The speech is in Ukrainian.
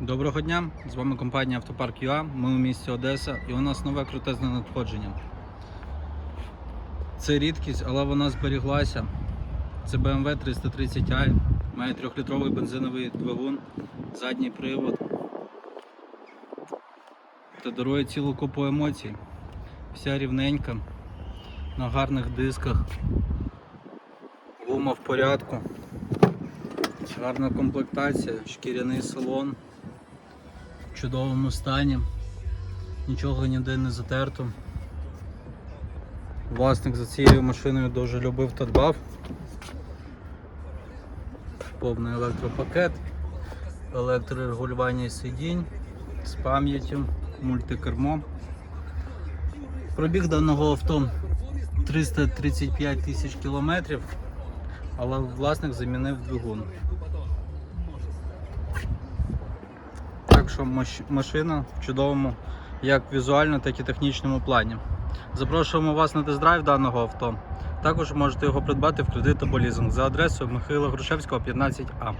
Доброго дня! З вами компанія Автопарк ЮА. Ми у місті Одеса і у нас нове крутезне надходження. Це рідкість, але вона зберіглася. Це BMW 330i, має 3-літровий бензиновий двигун, задній привод та дарує цілу купу емоцій. Вся рівненька, на гарних дисках, гума в порядку, гарна комплектація, шкіряний салон в чудовому стані, нічого ніде не затерто. Власник за цією машиною дуже любив та дбав. Повний електропакет, електрорегулювання сидінь з пам'яттю, мультикермо. Пробіг даного авто 335 тисяч кілометрів, але власник замінив двигун. Що машина в чудовому як візуально, так і технічному плані. Запрошуємо вас на тест-драйв даного авто. Також можете його придбати в кредит або лізинг за адресою Михайла Грушевського, 15А.